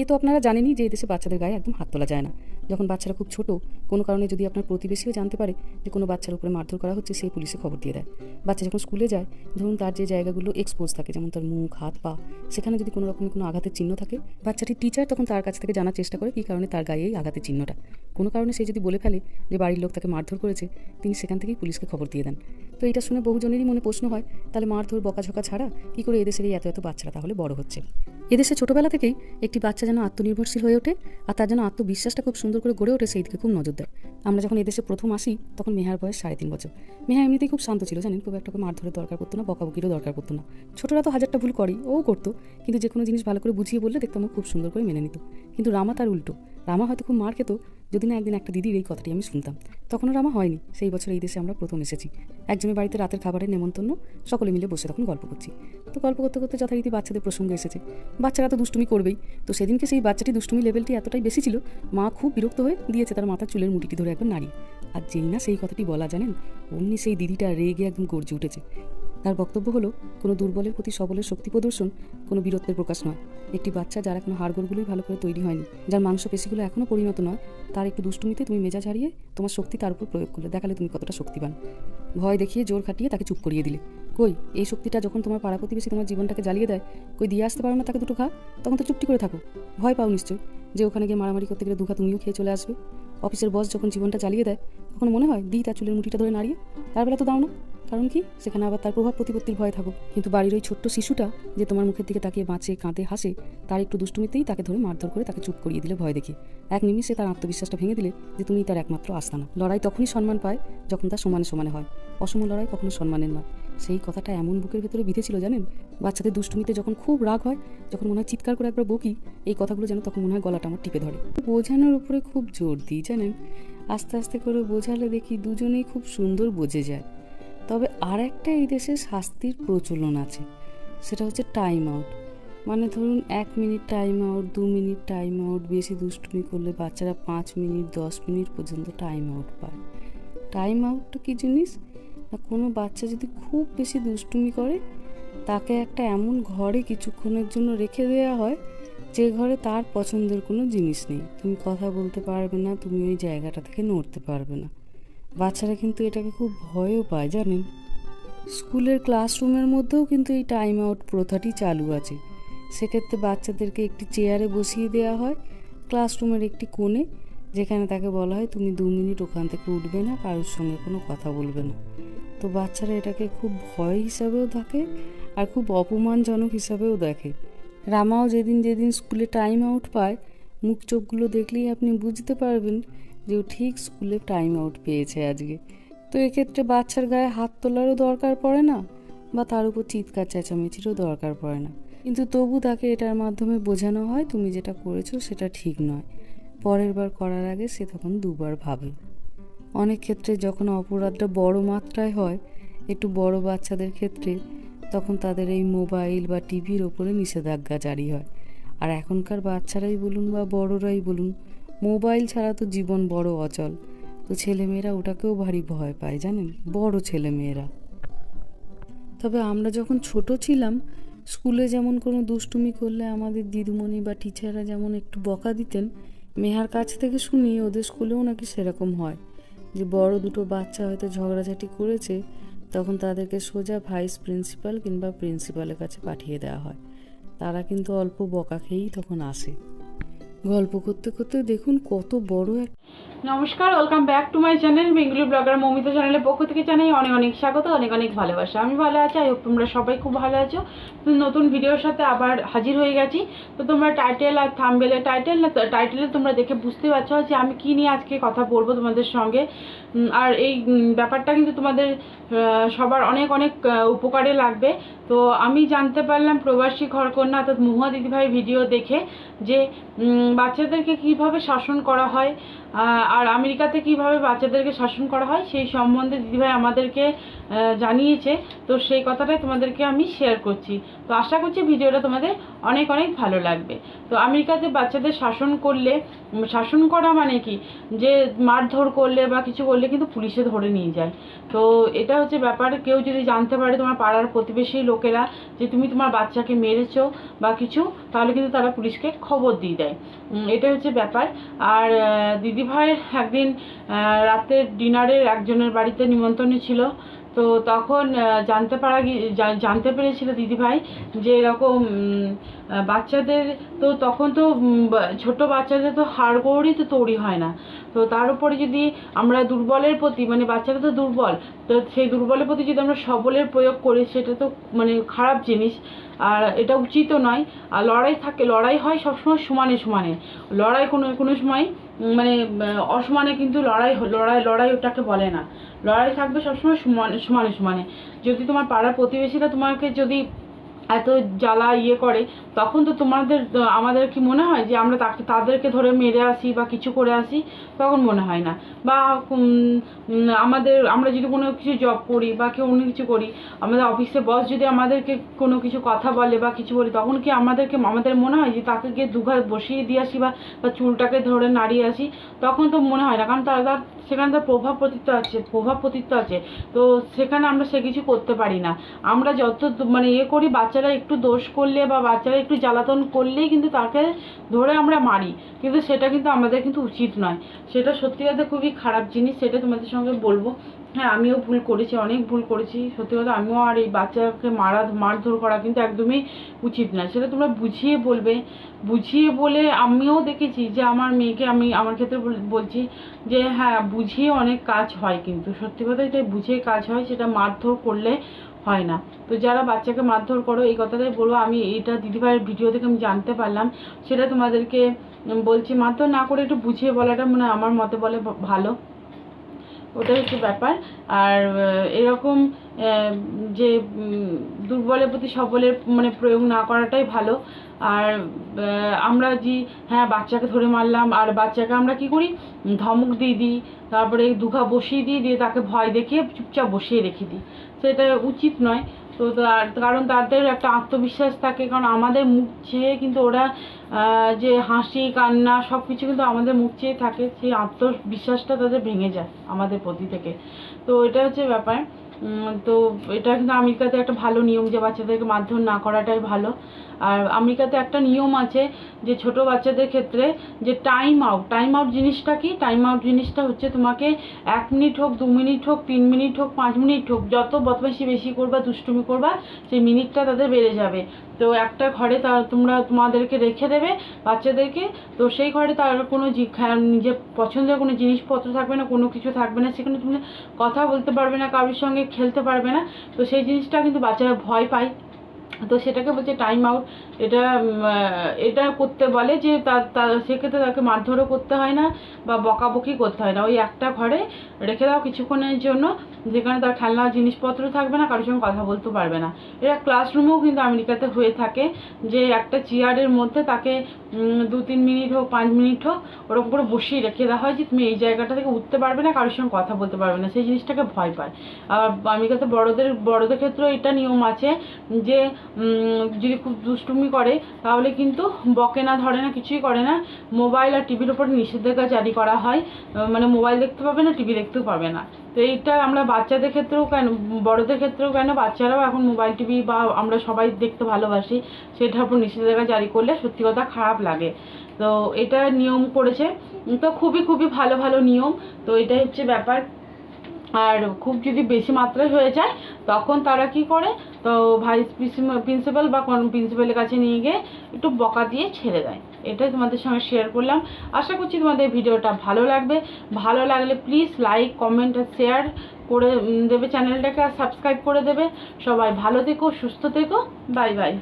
এ তো আপনারা জানেনই যে এদেশে বাচ্চাদের গায়ে একদম হাত তোলা যায় না। যখন বাচ্চারা খুব ছোট, কোনো কারণে যদি আপনার প্রতিবেশীও জানতে পারে যে কোনো বাচ্চার উপরে মারধর করা হচ্ছে, সেই পুলিশে খবর দিয়ে দেয়। বাচ্চা যখন স্কুলে যায়, ধরুন তার যে জায়গাগুলো এক্সপোজ থাকে, যেমন তার মুখ, হাত, পা, সেখানে যদি কোনো রকমের কোনো আঘাতের চিহ্ন থাকে বাচ্চাটির টিচার তখন তার কাছ থেকে জানার চেষ্টা করে কী কারণে তার গায়ে এই আঘাতের চিহ্নটা। কোনো কারণে সে যদি বলে ফেলে যে বাড়ির লোক তাকে মারধর করেছে, তিনি সেখান থেকেই পুলিশকে খবর দিয়ে দেন। তো এটা শুনে বহুজনেরই মনে প্রশ্ন হয়, তাহলে মারধর, বকাঝকা ছাড়া কী করে এদেশের এই এত এত বাচ্চারা তাহলে বড় হচ্ছে? এদেশে ছোটবেলা থেকেই একটি বাচ্চা যেন আত্মনির্ভরশীল হয়ে ওঠে আর তার যেন আত্মবিশ্বাসটা খুব সুন্দর করে গড়ে ওঠে সেই দিকে খুব নজর দেয়। আমরা যখন এদেশে প্রথম আসি, তখন মেহার বয়স সাড়ে তিন বছর। মেহা এমনিতেই খুব শান্ত ছিল, জানেন? খুব একটা মারধরের দরকার করতো না, বকাবকিরও দরকার করতো না। ছোটরা তো হাজারটা ভুল করেই, ও করতো, কিন্তু যে কোনো জিনিস ভালো করে বুঝিয়ে বললে দেখতাম খুব সুন্দর করে মেনে নিত। কিন্তু রামা তার উল্টো। রামা হয়তো খুব মার খেত যদি না একদিন একটা দিদির এই কথাটি আমি শুনতাম তখনও আমার হয়নি। সেই বছর এই দেশে আমরা প্রথম এসেছি। একজনের বাড়িতে রাতের খাবারের নেমন্তন্ন, সকলে মিলে বসে তখন গল্প করছি। তো গল্প করতে করতে যথারীতি বাচ্চাদের প্রসঙ্গ এসেছে। বাচ্চারা তো দুষ্টুমি করবেই। তো সেদিনকে সেই বাচ্চাটি দুষ্টুমি লেভেলটি এতটাই বেশি ছিল, মা খুব বিরক্ত হয়ে দিয়েছে তার মাথার চুলের মুটিটি ধরে একবার নাড়ি আর যেই না সেই কথাটি বলা, জানেন? অমনি সেই দিদিটা রেগে একদম গর্জে উঠেছে। তার বক্তব্য হলো, কোনো দুর্বলের প্রতি সবলের শক্তি প্রদর্শন কোনো বীরত্বের প্রকাশ নয়। একটি বাচ্চা যার এখনও হাড়গোড়গুলোই ভালো করে তৈরি হয়নি, যার মাংসপেশিগুলো এখনও পরিণত নয়, তার একটু দুষ্টুমিতে তুমি মেজাজ হারিয়ে তোমার শক্তি তার উপর প্রয়োগ করলে, দেখালে তুমি কতটা শক্তিবান। ভয় দেখিয়ে জোর খাটিয়ে তাকে চুপ করিয়ে দিলে। কই, এই শক্তিটা যখন তোমার পাড়া প্রতিবেশী তোমার জীবনটাকে জ্বালিয়ে দেয়, কই দিয়ে আসতে পারো না তাকে দুটো খা তখন তো চুপটি করে থাকো। ভয় পাও নিশ্চয় যে ওখানে গিয়ে মারামারি করতে গেলে দুখা তুমিও খেয়ে চলে আসবে। অফিসের বস যখন জীবনটা জ্বালিয়ে দেয়, তখন মনে হয় দিই তার চুলের মুঠিটা ধরে নাড়িয়ে, তার বেলা তো দাও না। কারণ কি? সেখানে আবার তার প্রভাব প্রতিপত্তির ভয় থাকো কিন্তু বাড়ির ওই ছোট্ট শিশুটা যে তোমার মুখের দিকে তাকিয়ে বাঁচে, কাঁদে, হাসে, তার একটু দুষ্টুমিতেই তাকে ধরে মারধর করে তাকে চুপ করিয়ে দিলে ভয় দেখে। এক নিমিষে তার আত্মবিশ্বাসটা ভেঙে দিলে যে তুমি তার একমাত্র আস্তানা। লড়াই তখনই সম্মান পায় যখন তার সমানে সমানে হয়। অসম লড়াই কখনো সম্মানের নয়। সেই কথাটা এমন বুকের ভেতরে বিঁধেছিল জানেন? বাচ্চাদের দুষ্টুমিতে যখন খুব রাগ হয়, যখন মনে হয় চিৎকার করে একবার বকি, এই কথাগুলো যেন তখন মনে হয় গলাটা আমার টিপে ধরে। বোঝানোর উপরে খুব জোর দিই জানেন? আস্তে আস্তে করে বোঝালে দেখি দুজনেই খুব সুন্দর বোঝে যায়। তবে আর একটা এই দেশে শাস্তির প্রচলন আছে, সেটা হচ্ছে টাইম আউট মানে ধরুন এক মিনিট টাইম আউট দু মিনিট টাইম আউট বেশি দুষ্টুমি করলে বাচ্চারা পাঁচ মিনিট দশ মিনিট পর্যন্ত টাইম আউট পায়। টাইম আউটটা কী জিনিস? না, কোনো বাচ্চা যদি খুব বেশি দুষ্টুমি করে, তাকে একটা এমন ঘরে কিছুক্ষণের জন্য রেখে দেওয়া হয়, যে ঘরে তার পছন্দের কোনো জিনিস নেই। তুমি কথা বলতে পারবে না, তুমি ওই জায়গাটা থেকে নড়তে পারবে না। বাচ্চারা কিন্তু এটাকে খুব ভয়ও পায়, জানেন? স্কুলের ক্লাসরুমের মধ্যেও কিন্তু এই টাইম আউট প্রথাটি চালু আছে। সেক্ষেত্রে বাচ্চাদেরকে একটি চেয়ারে বসিয়ে দেওয়া হয় ক্লাসরুমের একটি কোণে, যেখানে তাকে বলা হয়, তুমি দু মিনিট ওখান থেকে উঠবে না, কারোর সঙ্গে কোনো কথা বলবে না। তো বাচ্চারা এটাকে খুব ভয় হিসাবেও দেখে আর খুব অপমানজনক হিসাবেও দেখে। রামাও যেদিন যেদিন স্কুলে টাইম আউট পায়, মুখ চোখগুলো দেখলেই আপনি বুঝতে পারবেন যে ও ঠিক স্কুলে টাইম আউট পেয়েছে আজকে। তো এক্ষেত্রে বাচ্চার গায়ে হাত তোলারও দরকার পড়ে না, বা তার উপর চিৎকার, চেঁচামেচিরও দরকার পড়ে না। কিন্তু তবু তাকে এটার মাধ্যমে বোঝানো হয়, তুমি যেটা করেছ সেটা ঠিক নয়। পরের বার করার আগে সে তখন দুবার ভাবে। অনেক ক্ষেত্রে যখন অপরাধটা বড় মাত্রায় হয়, একটু বড় বাচ্চাদের ক্ষেত্রে, তখন তাদের এই মোবাইল বা টিভির ওপরে নিষেধাজ্ঞা জারি হয়। আর এখনকার বাচ্চারাই বলুন বা বড়রাই বলুন মোবাইল ছাড়া তো জীবন বড় অচল। তো ছেলেমেয়েরা ওটাকেও ভারী ভয় পায়, জানেন? বড় ছেলেমেয়েরা। তবে আমরা যখন ছোট ছিলাম, স্কুলে যেমন কোনো দুষ্টুমি করলে আমাদের দিদিমণি বা টিচাররা যেমন একটু বকা দিতেন, মেহার কাছ থেকে শুনি ওদের স্কুলেও নাকি সেরকম হয়। যে বড় দুটো বাচ্চা হয়তো ঝগড়াঝাটি করেছে, তখন তাদেরকে সোজা ভাইস প্রিন্সিপাল কিংবা প্রিন্সিপালের কাছে পাঠিয়ে দেওয়া হয়। তারা কিন্তু অল্প বকা খেয়েই তখন আসে। গল্প করতে করতে দেখুন কত বড় এক নমস্কার welcome back to my channel Bengali blogger Mamita চ্যানেলের পক্ষ থেকে জানাই অনেক অনেক স্বাগত, অনেক অনেক ভালোবাসা। আমি ভালো আছি আই হোপ তোমরা সবাই খুব ভালো আছো। নতুন ভিডিওর সাথে আবার হাজির হয়ে গেছি। তো তোমরা টাইটেল আর থাম্বেলে টাইটেল টাইটেলে তোমরা দেখে বুঝতে পারছ যে আমি কী নিয়ে আজকে কথা বলব তোমাদের সঙ্গে। আর এই ব্যাপারটা কিন্তু তোমাদের সবার অনেক অনেক উপকারে লাগবে। তো আমি জানতে পারলাম প্রবাসী ঘরকন্যা অর্থাৎ মুহুয়া দিদিভাই ভিডিও দেখে যে বাচ্চাদেরকে কীভাবে শাসন করা হয় আর আমেরিকাতে কীভাবে বাচ্চাদেরকে শাসন করা হয় সেই সম্বন্ধে দিদিভাই আমাদেরকে জানিয়েছে। তো সেই কথাটাই তোমাদেরকে আমি শেয়ার করছি। তো আশা করছি ভিডিওটা তোমাদের অনেক অনেক ভালো লাগবে। তো আমেরিকাতে বাচ্চাদের শাসন করলে শাসন করা মানে কি? যে মারধর করলে বা কিছু করলে কিন্তু পুলিশে ধরে নিয়ে যায়। তো এটা হচ্ছে ব্যাপার। কেউ যদি জানতে পারে তোমার পাড়ার প্রতিবেশী লোকেরা যে তুমি তোমার বাচ্চাকে মেরেছো বা কিছু তাহলে কিন্তু তারা পুলিশকে খবর দিয়ে দেয়। এটা হচ্ছে ব্যাপার। আর আহ, দিদিভাইয়ের একদিন রাতের ডিনারের একজনের বাড়িতে নিমন্ত্রণ ছিল। তো তখন জানতে পারা জানতে পেরেছিল দিদিভাই যে এরকম বাচ্চাদের তো তখন তো ছোট বাচ্চাদের তো হাড় গৌড়ই তো তৈরি হয় না। তো তার উপরে যদি আমরা দুর্বলের প্রতি মানে বাচ্চারা তো দুর্বল, তো সেই দুর্বলের প্রতি যদি আমরা সবলের প্রয়োগ করি, সেটা তো মানে খারাপ জিনিস। আর এটা উচিতও নয়। আর লড়াই থাকে, লড়াই হয় সবসময় সমানে সমানে। লড়াই কোনো কোনো সময় মানে অসমানে কিন্তু লড়াই লড়াই লড়াই ওটাকে বলে না। লড়াই থাকবে সবসময় সমানে সমানে সমানে। যদি তোমার পাড়ার প্রতিবেশীরা তোমাকে যদি এত জ্বালা ইয়ে করে, তখন তো তোমাদের, আমাদের কি মনে হয় যে আমরা তাকে, তাদেরকে ধরে মেরে আসি বা কিছু করে আসি? তখন মনে হয় না। বা আমাদের, আমরা যদি কোনো কিছু জব করি বা কেউ অন্য কিছু করি, আমাদের অফিসে বস যদি আমাদেরকে কোনো কিছু কথা বলে বা কিছু বলি, তখন কি আমাদেরকে, আমাদের মনে হয় যে তাকে গিয়ে দুঘাত বসিয়ে দিয়ে আসি বা বা চুলটাকে ধরে নাড়িয়ে আসি? তখন তো মনে হয় না, কারণ তার তার সেখানে তার প্রভাব পতিত্ব আছে, প্রভাব পতিত্ব আছে। তো সেখানে আমরা সে কিছু করতে পারি না। আমরা যত মানে ইয়ে করি বাচ্চারা একটু দোষ করলে বা বাচ্চারা একটু জ্বালাতন করলেই কিন্তু তাকে ধরে আমরা মারি। কিন্তু সেটা কিন্তু আমাদের কিন্তু উচিত নয়। সেটা সত্যি কথা খুবই খারাপ জিনিস, সেটা তোমাদের সঙ্গে বলব। হ্যাঁ আমিও ভুল করেছি, অনেক ভুল করেছি। সত্যি কথা, আমিও আর এই বাচ্চাকে মারা, মারধর করা কিন্তু একদমই উচিত না সেটা তোমরা বুঝিয়ে বলবে। বুঝিয়ে বলে আমিও দেখেছি যে আমার মেয়েকে আমি, আমার ক্ষেত্রে বলছি যে হ্যাঁ বুঝিয়ে অনেক কাজ হয় কিন্তু। সত্যি কথা এটাই, বুঝিয়ে কাজ হয়, সেটা মারধর করলে হয় না। তো যারা বাচ্চাকে মারধর করো, এই কথাটাই বলব। আমি এটা দিদিভাইয়ের ভিডিও থেকে আমি জানতে পারলাম। সেটা তোমাদেরকে বলছি, মারধর না করে একটু বুঝিয়ে বলাটা মানে আমার মতে বলে ভালো। ওটাই হচ্ছে ব্যাপার। আর এরকম যে দুর্বলের প্রতি সবলের মানে প্রয়োগ না করাটাই ভালো। আর আমরা যে হ্যাঁ বাচ্চাকে ধরে মারলাম, আর বাচ্চাকে আমরা কি করি? ধমক দিয়ে দিই, তারপরে দুঘা বসিয়ে দিই, দিয়ে তাকে ভয় দেখিয়ে চুপচাপ বসিয়ে রেখে দিই। সেটা উচিত নয়। তো তার, কারণ তাদের একটা আত্মবিশ্বাস থাকে, কারণ আমাদের মুখ চেয়ে কিন্তু ওরা যে হাসি, কান্না সব কিছু কিন্তু আমাদের মুখ চেয়ে থাকে। সেই আত্মবিশ্বাসটা তাদের ভেঙে যায় আমাদের প্রতি থেকে। তো এটা হচ্ছে ব্যাপার। তো এটা কিন্তু আমেরিকাতে একটা ভালো নিয়ম যে বাচ্চাদেরকে মারধর না করাটাই ভালো। আর আমেরিকাতে একটা নিয়ম আছে যে ছোট বাচ্চাদের ক্ষেত্রে যে টাইম আউট টাইম আউট জিনিসটা কি? টাইম আউট জিনিসটা হচ্ছে তোমাকে এক মিনিট হোক, দু মিনিট হোক, তিন মিনিট হোক, পাঁচ মিনিট হোক, যত বদমাইশি বেশি করবা, দুষ্টুমি করবা, সেই মিনিটটা তাদের বেড়ে যাবে। তো একটা ঘরে তা তোমরা তোমাদেরকে রেখে দেবে বাচ্চাদেরকে। তো সেই ঘরে তার কোনো নিজের পছন্দের কোনো জিনিসপত্র থাকবে না, কোনো কিছু থাকবে না, সেখানে তুমি কথা বলতে পারবে না কারোর সঙ্গে। খেলতে পারবে না। তো সেই জিনিসটা কিন্তু বাচ্চারা ভয় পায়। তো সেটাকে বলছে টাইম আউট এটা এটা করতে বলে যে তার তার, সেক্ষেত্রে তাকে মারধরও করতে হয় না বা বকাবকি করতে হয় না। ওই একটা ঘরে রেখে দাও কিছুক্ষণের জন্য, যেখানে তার খেলনা, জিনিসপত্র থাকবে না, কারোর সঙ্গে কথা বলতে পারবে না। এটা ক্লাসরুমেও কিন্তু আমেরিকাতে হয়ে থাকে যে একটা চেয়ারের মধ্যে তাকে দু তিন মিনিট হোক, পাঁচ মিনিট হোক, ওরকম করে বসিয়ে রেখে দেওয়া হয় যে তুমি এই জায়গাটা থেকে উঠতে পারবে না, কারোর সঙ্গে কথা বলতে পারবে না। সেই জিনিসটাকে ভয় পায়। আর আমেরিকাতে বড়দের বড়দের ক্ষেত্রেও এটা নিয়ম আছে যে যদি খুব দুষ্টুমি করে, তাহলে কিন্তু বকে না, ধরে না, কিছুই করে না। মোবাইল আর টিভির উপর নিষেধাজ্ঞা জারি করা হয়। মানে মোবাইল দেখতে পাবে না, টিভি দেখতেও পাবে না। তো এইটা আমরা বাচ্চাদের ক্ষেত্রেও কেন, বড়দের ক্ষেত্রেও কেন, বাচ্চারাও এখন মোবাইল, টিভি বা আমরা সবাই দেখতে ভালোবাসি, সেটার উপর নিষেধাজ্ঞা জারি করলে সত্যি কথা খারাপ লাগে। তো এটা নিয়ম করেছে। তো খুবই খুবই ভালো ভালো নিয়ম। তো এটাই হচ্ছে ব্যাপার। আর খুব যদি বেশি মাত্রায় হয়ে যায়, তখন তারা কি করে? তো ভাইস প্রিন্সিপাল বা প্রিন্সিপালের কাছে নিয়ে গিয়ে একটু বকা দিয়ে ছেড়ে দেয়। এটাই তোমাদের সঙ্গে শেয়ার করলাম। আশা করছি তোমাদের ভিডিওটা ভালো লাগবে। ভালো লাগলে প্লিজ লাইক কমেন্ট আর শেয়ার করে দেবে চ্যানেলটাকে আর সাবস্ক্রাইব করে দেবে। সবাই ভালো থেকো, সুস্থ থেকো। Bye bye